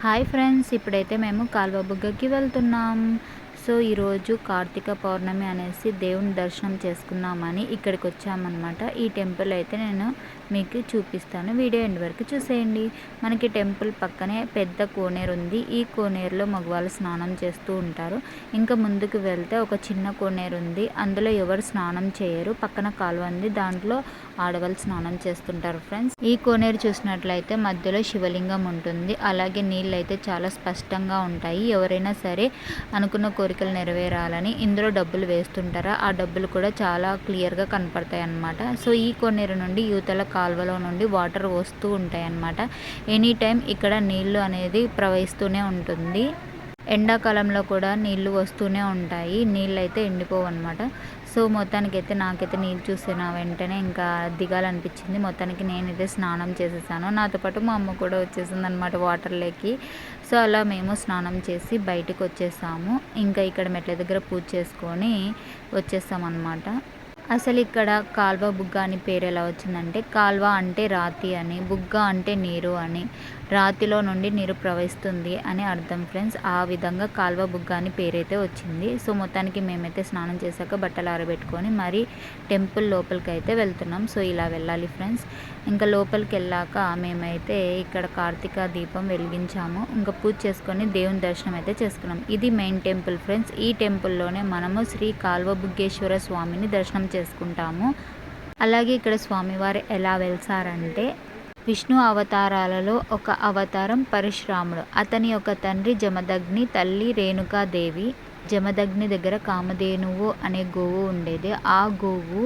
Hi friends ఇప్పుడైతే మేము కాలువ బుగ్గకి వెళ్తున్నాం. సో ఈరోజు కార్తీక పౌర్ణమి అనేసి దేవుని దర్శనం చేసుకున్నామని ఇక్కడికి వచ్చామన్నమాట ఈ టెంపుల్ అయితే నేను మీకు చూపిస్తాను. వీడియో ఎండ్ వరకు చూసేయండి. మనకి టెంపుల్ పక్కనే పెద్ద కోనేరు ఉంది. ఈ కోనేరులో మగవాళ్ళు స్నానం చేస్తూ ఉంటారు. ఇంకా ముందుకు వెళ్తే ఒక చిన్న కోనేరు ఉంది. అందులో ఎవరు స్నానం చేయరు. పక్కన కాలువ ఉంది. దాంట్లో ఆడవాళ్ళు స్నానం చేస్తుంటారు ఫ్రెండ్స్. ఈ కోనేరు చూసినట్లయితే మధ్యలో శివలింగం ఉంటుంది. అలాగే నీళ్ళు అయితే చాలా స్పష్టంగా ఉంటాయి. ఎవరైనా సరే అనుకున్న కోరికలు నెరవేరాలని ఇందులో డబ్బులు వేస్తుంటారా? ఆ డబ్బులు కూడా చాలా క్లియర్గా కనపడతాయి అన్నమాట సో ఈ కోనేరు నుండి యువతల కాలువలో నుండి వాటర్ వస్తూ ఉంటాయి అన్నమాట ఎనీ టైం ఇక్కడ నీళ్ళు అనేది ప్రవహిస్తూనే ఉంటుంది. ఎండాకాలంలో కూడా నీళ్ళు వస్తూనే ఉంటాయి. నీళ్ళు అయితే ఎండిపోవు అనమాట సో మొత్తానికి అయితే నాకైతే నీళ్ళు చూసిన వెంటనే ఇంకా దిగాలనిపించింది. మొత్తానికి నేనైతే స్నానం చేసేసాను. నాతో పాటు మా అమ్మ కూడా వచ్చేసింది అనమాట వాటర్లోకి సో అలా మేము స్నానం చేసి బయటకు వచ్చేసాము ఇంకా ఇక్కడ మెట్ల దగ్గర పూజ చేసుకొని వచ్చేసామన్నమాట. అసలు ఇక్కడ కాల్వ బుగ్గ అని పేరు ఎలా వచ్చిందంటే కాల్వ అంటే రాతి అని బుగ్గ అంటే నీరు అని రాతిలో నుండి నీరు ప్రవహిస్తుంది అని అర్థం ఫ్రెండ్స్. ఆ విధంగా కాల్వ బుగ్గ అని పేరైతే వచ్చింది. సో మొత్తానికి మేమైతే స్నానం చేశాక బట్టలు ఆరబెట్టుకొని మరి టెంపుల్ లోపలికి అయితే వెళ్తున్నాం. సో ఇలా వెళ్ళాలి ఫ్రెండ్స్. ఇంకా లోపలికి వెళ్ళాక మేమైతే ఇక్కడ కార్తీక దీపం వెలిగించాము. ఇంకా పూజ చేసుకొని దేవుని దర్శనం అయితే చేసుకున్నాం. ఇది మెయిన్ టెంపుల్ ఫ్రెండ్స్. ఈ టెంపుల్లోనే మనము శ్రీ కాల్వ బుగ్గేశ్వర స్వామిని దర్శనం చేసుకుంటాము. అలాగే ఇక్కడ స్వామివారు ఎలా వెళ్తారంటే విష్ణు అవతారాలలో ఒక అవతారం పరశురాముడు. అతని యొక్క తండ్రి జమదగ్ని తల్లి రేణుకాదేవి. జమదగ్ని దగ్గర కామధేనువు అనే గోవు ఉండేది. ఆ గోవు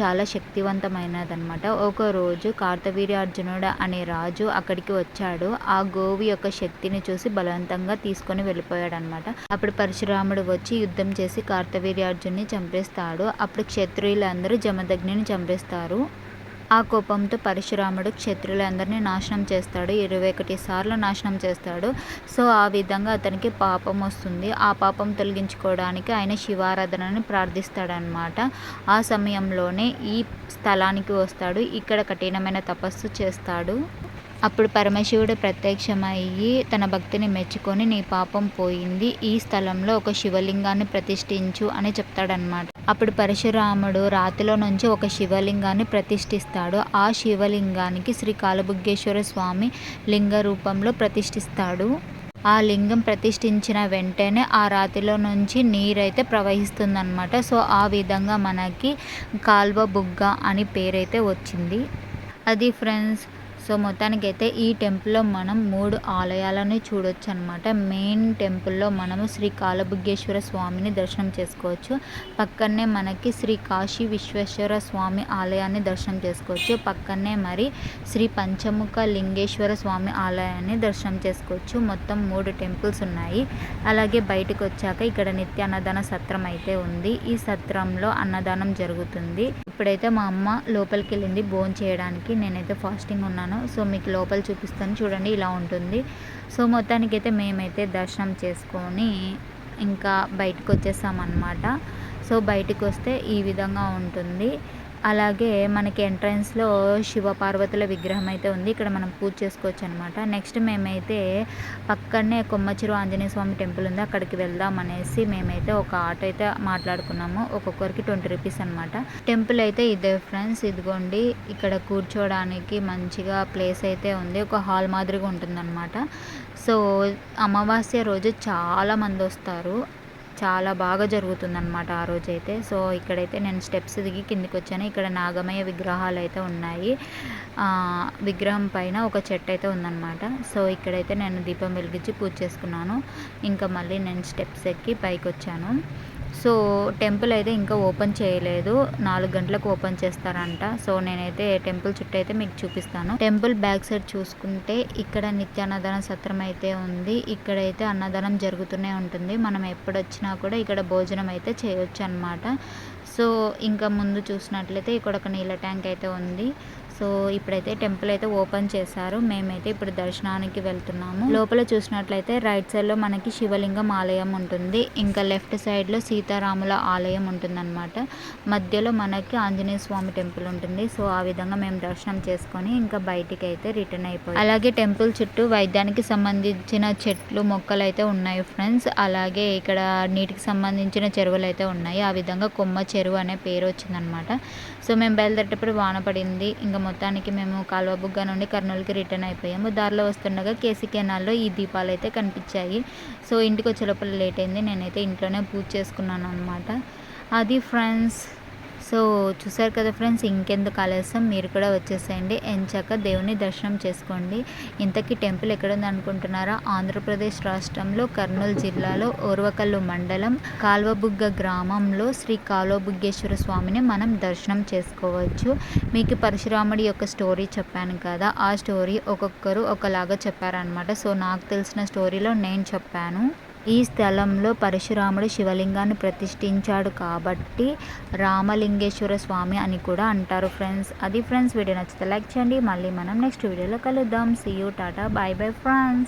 చాలా శక్తివంతమైనదనమాట ఒకరోజు కార్తవీర్యార్జునుడు అనే రాజు అక్కడికి వచ్చాడు. ఆ గోవు యొక్క శక్తిని చూసి బలవంతంగా తీసుకొని వెళ్ళిపోయాడనమాట అప్పుడు పరశురాముడు వచ్చి యుద్ధం చేసి కార్తవీర్యార్జున్ని చంపేస్తాడు. అప్పుడు క్షత్రియులందరూ జమదగ్నిని చంపేస్తారు. ఆ కోపంతో పరశురాముడు క్షత్రులందరినీ నాశనం చేస్తాడు. ఇరవై ఒకటి సార్లు నాశనం చేస్తాడు. సో ఆ విధంగా అతనికి పాపం వస్తుంది. ఆ పాపం తొలగించుకోవడానికి ఆయన శివారాధనని ప్రార్థిస్తాడనమాట ఆ సమయంలోనే ఈ స్థలానికి వస్తాడు. ఇక్కడ కఠినమైన తపస్సు చేస్తాడు. అప్పుడు పరమశివుడు ప్రత్యక్షమయ్యి తన భక్తిని మెచ్చుకొని నీ పాపం పోయింది. ఈ స్థలంలో ఒక శివలింగాన్ని ప్రతిష్ఠించు అని చెప్తాడనమాట అప్పుడు పరశురాముడు రాతిలో నుంచి ఒక శివలింగాన్ని ప్రతిష్ఠిస్తాడు. ఆ శివలింగానికి శ్రీ కాలబుగ్గేశ్వర స్వామి లింగ రూపంలో ప్రతిష్ఠిస్తాడు. ఆ లింగం ప్రతిష్ఠించిన వెంటనే ఆ రాతిలో నుంచి నీరైతే ప్రవహిస్తుందన్నమాట. సో ఆ విధంగా మనకి కాల్వ బుగ్గ అని పేరైతే వచ్చింది. అది ఫ్రెండ్స్ సో మొత్తానికైతే ఈ టెంపుల్లో మనం మూడు ఆలయాలను చూడొచ్చు అనమాట మెయిన్ టెంపుల్లో మనము శ్రీ కాలబుగ్గేశ్వర స్వామిని దర్శనం చేసుకోవచ్చు. పక్కనే మనకి శ్రీ కాశీ విశ్వేశ్వర స్వామి ఆలయాన్ని దర్శనం చేసుకోవచ్చు. పక్కనే మరి శ్రీ పంచముఖ లింగేశ్వర స్వామి ఆలయాన్ని దర్శనం చేసుకోవచ్చు. మొత్తం మూడు టెంపుల్స్ ఉన్నాయి. అలాగే బయటకు వచ్చాక ఇక్కడ నిత్య అన్నదాన సత్రం అయితే ఉంది. ఈ సత్రంలో అన్నదానం జరుగుతుంది. ఇప్పుడైతే మా అమ్మ లోపలికి వెళ్ళింది భోజనం చేయడానికి నేనైతే ఫాస్టింగ్ ఉన్నాను. సో మీకు లోపల చూపిస్తాను. చూడండి ఇలా ఉంటుంది. సో మొత్తానికైతే మేమైతే దర్శనం చేసుకొని ఇంకా బయటకు వచ్చేసామన్నమాట సో బయటకు వస్తే ఈ విధంగా ఉంటుంది. అలాగే మనకి ఎంట్రన్స్లో శివపార్వతుల విగ్రహం అయితే ఉంది. ఇక్కడ మనం పూజ చేసుకోవచ్చు అనమాట నెక్స్ట్ మేమైతే పక్కనే కొమ్మచిరు ఆంజనేయ స్వామి టెంపుల్ ఉంది. అక్కడికి వెళ్దాం అనేసి మేమైతే ఒక ఆటో అయితే మాట్లాడుకున్నాము. ఒక్కొక్కరికి ట్వంటీ రూపీస్ అనమాట టెంపుల్ అయితే ఇదే ఫ్రెండ్స్. ఇదిగోండి ఇక్కడ కూర్చోవడానికి మంచిగా ప్లేస్ అయితే ఉంది. ఒక హాల్ మాదిరిగా ఉంటుందన్నమాట. సో అమావాస్య రోజు చాలా మంది వస్తారు. చాలా బాగా జరుగుతుందన్నమాట ఆ రోజైతే. సో ఇక్కడైతే నేను స్టెప్స్ దిగి కిందికి వచ్చాను ఇక్కడ నాగమయ్య విగ్రహాలు అయితే ఉన్నాయి విగ్రహం పైన ఒక చెట్టు అయితే ఉందన్నమాట. సో ఇక్కడైతే నేను దీపం వెలిగించి పూజ చేసుకున్నాను. ఇంకా మళ్ళీ నేను స్టెప్స్ ఎక్కి పైకి వచ్చాను సో టెంపుల్ అయితే ఇంకా ఓపెన్ చేయలేదు. నాలుగు గంటలకు ఓపెన్ చేస్తారంట. సో నేనైతే టెంపుల్ చుట్టూ అయితే మీకు చూపిస్తాను. టెంపుల్ బ్యాక్ సైడ్ చూసుకుంటే ఇక్కడ నిత్య అన్నదానం సత్రం అయితే ఉంది. ఇక్కడైతే అన్నదానం జరుగుతూనే ఉంటుంది. మనం ఎప్పుడు వచ్చినా కూడా ఇక్కడ భోజనం అయితే చేయొచ్చు అనమాట సో ఇంకా ముందు చూసినట్లయితే ఇక్కడ ఒక నీళ్ళ ట్యాంక్ అయితే ఉంది. సో ఇప్పుడైతే టెంపుల్ అయితే ఓపెన్ చేశారు. మేమైతే ఇప్పుడు దర్శనానికి వెళ్తున్నాము. లోపల చూసినట్లయితే రైట్ సైడ్లో మనకి శివలింగం ఆలయం ఉంటుంది. ఇంకా లెఫ్ట్ సైడ్లో సీతారాముల ఆలయం ఉంటుంది అనమాట మధ్యలో మనకి ఆంజనేయ స్వామి టెంపుల్ ఉంటుంది. సో ఆ విధంగా మేము దర్శనం చేసుకొని ఇంకా బయటికి అయితే రిటర్న్ అయిపోయి. అలాగే టెంపుల్ చుట్టూ వైద్యానికి సంబంధించిన చెట్లు మొక్కలు అయితే ఉన్నాయి ఫ్రెండ్స్. అలాగే ఇక్కడ నీటికి సంబంధించిన చెరువులు అయితే ఉన్నాయి. ఆ విధంగా కొమ్మ చెరువు అనే పేరు వచ్చిందనమాట సో మేము బయలుదేరేటప్పుడు వాన పడింది. ఇంకా మొత్తానికి మేము కాలువ బుగ్గ నుండి కర్నూలుకి రిటర్న్ అయిపోయాము. దారిలో వస్తుండగా కేసీ కెనాల్లో ఈ దీపాలు అయితే కనిపించాయి. సో ఇంటికి వచ్చే లోపల లేట్ అయింది. నేనైతే ఇంట్లోనే పూజ చేసుకున్నాను అనమాట అది ఫ్రెండ్స్ సో చూసారు కదా ఫ్రెండ్స్ ఇంకెందుకు ఆలస్యం? మీరు కూడా వచ్చేసేయండి. ఎంచాక దేవుని దర్శనం చేసుకోండి. ఇంతకీ టెంపుల్ ఎక్కడ ఉంది అనుకుంటున్నారా ఆంధ్రప్రదేశ్ రాష్ట్రంలో కర్నూలు జిల్లాలో ఓర్వకల్లు మండలం కాల్వబుగ్గ గ్రామంలో శ్రీ కాలువబుగ్గేశ్వర స్వామిని మనం దర్శనం చేసుకోవచ్చు. మీకు పరశురాముడి యొక్క స్టోరీ చెప్పాను కదా. ఆ స్టోరీ ఒక్కొక్కరు ఒకలాగా చెప్పారనమాట సో నాకు తెలిసిన స్టోరీలో నేను చెప్పాను. ఈ స్థలంలో పరశురాముడు శివలింగాన్ని ప్రతిష్ఠించాడు కాబట్టి రామలింగేశ్వర స్వామి అని కూడా అంటారు ఫ్రెండ్స్. అది ఫ్రెండ్స్ వీడియో నచ్చితే లైక్ చేయండి. మళ్ళీ మనం నెక్స్ట్ వీడియోలో కలుద్దాం. See you tata bye bye friends